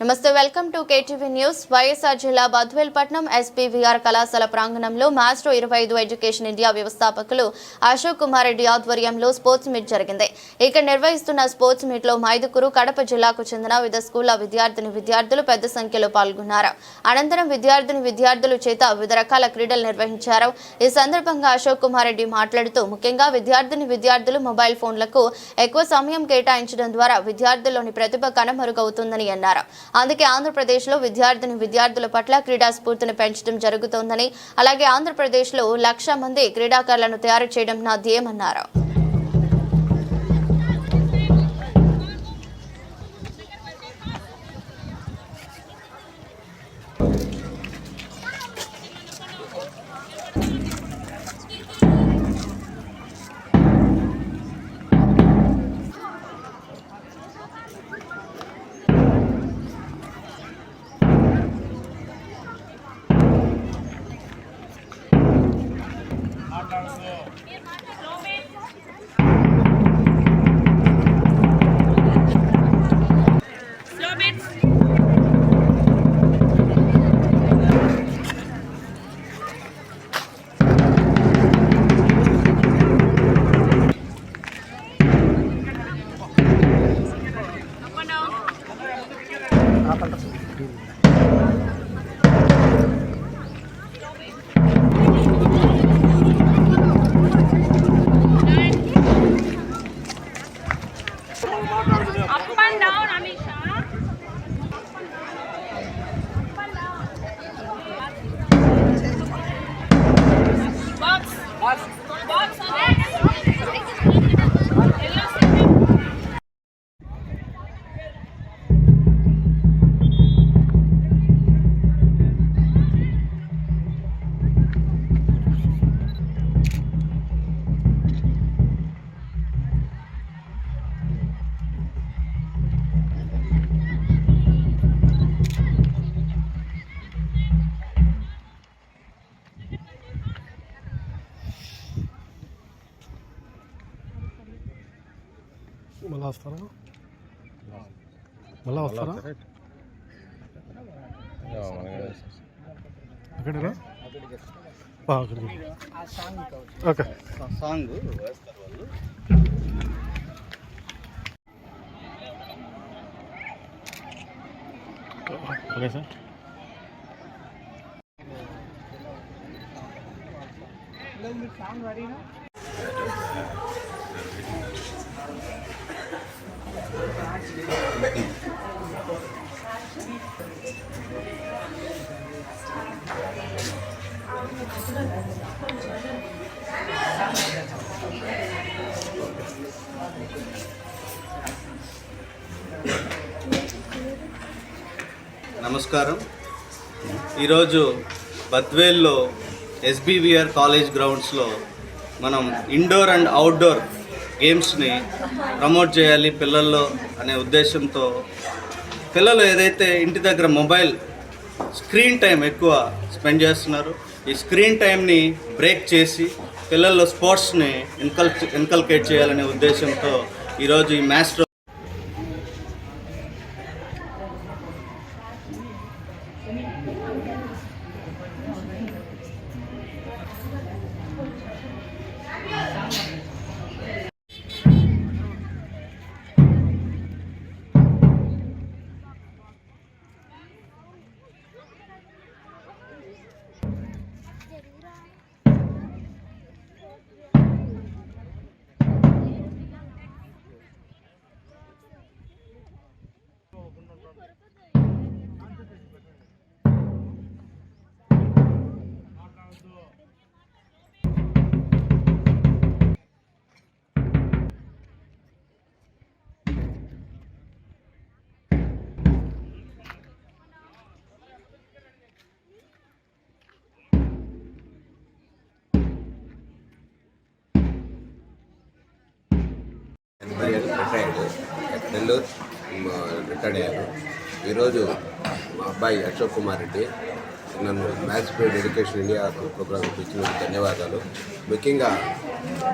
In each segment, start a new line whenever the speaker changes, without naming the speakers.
నమస్తే welcome to KTV news. YSR జిల్లా బద్వేల్ పట్నం ఎస్పీవీఆర్ కళాశాల ప్రాంగణంలో మాస్ట్రో ఇరవై ఐదు ఎడ్యుకేషన్ ఇండియా వ్యవస్థాపకులు అశోక్ కుమార్ రెడ్డి ఆధ్వర్యంలో స్పోర్ట్స్ మీట్ జరిగింది. ఇక్కడ నిర్వహిస్తున్న స్పోర్ట్స్ మీట్లో మైదుకూరు కడప జిల్లాకు చెందిన వివిధ స్కూళ్ళ విద్యార్థిని విద్యార్థులు పెద్ద సంఖ్యలో పాల్గొన్నారు. అనంతరం విద్యార్థిని విద్యార్థులు చేత వివిధ రకాల క్రీడలు నిర్వహించారు. ఈ సందర్భంగా అశోక్ కుమార్ రెడ్డి మాట్లాడుతూ ముఖ్యంగా విద్యార్థిని విద్యార్థులు మొబైల్ ఫోన్లకు ఎక్కువ సమయం కేటాయించడం ద్వారా విద్యార్థుల్లోని ప్రతిభ కనుమరుగవుతుందని అన్నారు. అందుకే ఆంధ్రప్రదేశ్లో విద్యార్థిని విద్యార్థుల పట్ల క్రీడా స్ఫూర్తిని పెంచడం జరుగుతోందని అలాగే ఆంధ్రప్రదేశ్లో లక్ష మంది క్రీడాకారులను తయారు చేయడం నా ధ్యేయమన్నారు.
మళ్ళా వస్తారా? మళ్ళా వస్తారా? అక్కడేనా? ఆ, అక్కడికి ఓకే.
సాంగ్.
Okay sir.
నమస్కారం. ఈరోజు బద్వేల్లో ఎస్బీవీఆర్ కాలేజ్ గ్రౌండ్స్లో మనం ఇండోర్ అండ్ అవుట్డోర్ గేమ్స్ని ప్రమోట్ చేయాలి పిల్లల్లో అనే ఉద్దేశంతో పిల్లలు ఏదైతే ఇంటి దగ్గర మొబైల్ స్క్రీన్ టైం ఎక్కువ స్పెండ్ చేస్తున్నారు ఈ స్క్రీన్ టైంని బ్రేక్ చేసి పిల్లల్లో స్పోర్ట్స్ని ఇన్కల్ ఇన్కల్కేట్ చేయాలనే ఉద్దేశంతో ఈరోజు ఈ match
Amen. Retired Nellore retired అయ్యారు. ఈరోజు మా అబ్బాయి అశోక్ కుమార్ రెడ్డి నన్ను maths paid education India programme ఇచ్చినందుకు ధన్యవాదాలు. ముఖ్యంగా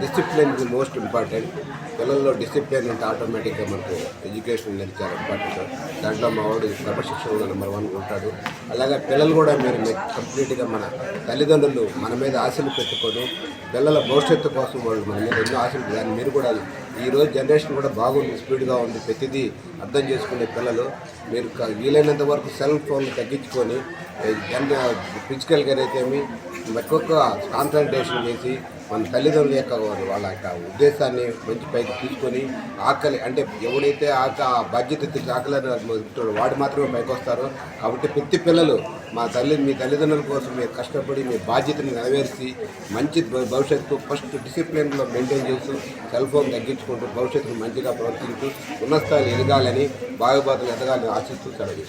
డిసిప్లిన్ ఇస్ మోస్ట్ ఇంపార్టెంట్. పిల్లల్లో డిసిప్లిన్ అంటే ఆటోమేటిక్గా మనకు ఎడ్యుకేషన్ అనేది చాలా ఇంపార్టెంట్ దాంట్లో మా వాడు క్రమశిక్షణలో నెంబర్ వన్ ఉంటాడు. అలాగే పిల్లలు కూడా మీరు కంప్లీట్గా మన తల్లిదండ్రులు మన మీద ఆశలు పెట్టుకొని పిల్లల భవిష్యత్తు కోసం వాళ్ళు మన మీద ఎన్నో ఆశలు దాన్ని మీరు కూడా ఈరోజు జనరేషన్ కూడా బాగుంది స్పీడ్గా ఉంది. ప్రతిదీ అర్థం చేసుకునే పిల్లలు మీరు వీలైనంత వరకు సెల్ ఫోన్లు తగ్గించుకొని ఫిజికల్గా అయితేమి ఎక్కువ కాన్సన్ట్రేషన్ చేసి మన తల్లిదండ్రుల యొక్క వాళ్ళ యొక్క ఉద్దేశాన్ని మంచి పైకి తీసుకొని ఆకలి అంటే ఎవడైతే ఆక ఆ బాధ్యత తెలిసి ఆకలి వాడు మాత్రమే పైకి వస్తారు కాబట్టి ప్రతి పిల్లలు మా తల్లి మీ తల్లిదండ్రుల కోసం మీరు కష్టపడి మీ బాధ్యతని నెరవేర్చి మంచి భవిష్యత్తు ఫస్ట్ డిసిప్లిన్లో మెయింటైన్ చేస్తూ సెల్ ఫోన్ తగ్గించుకుంటూ భవిష్యత్తును మంచిగా ప్రవర్తించు ఉన్నత స్థాయిలో ఎదగాలని బాగుబాతులు ఎదగాలని ఆశిస్తూ సెలవు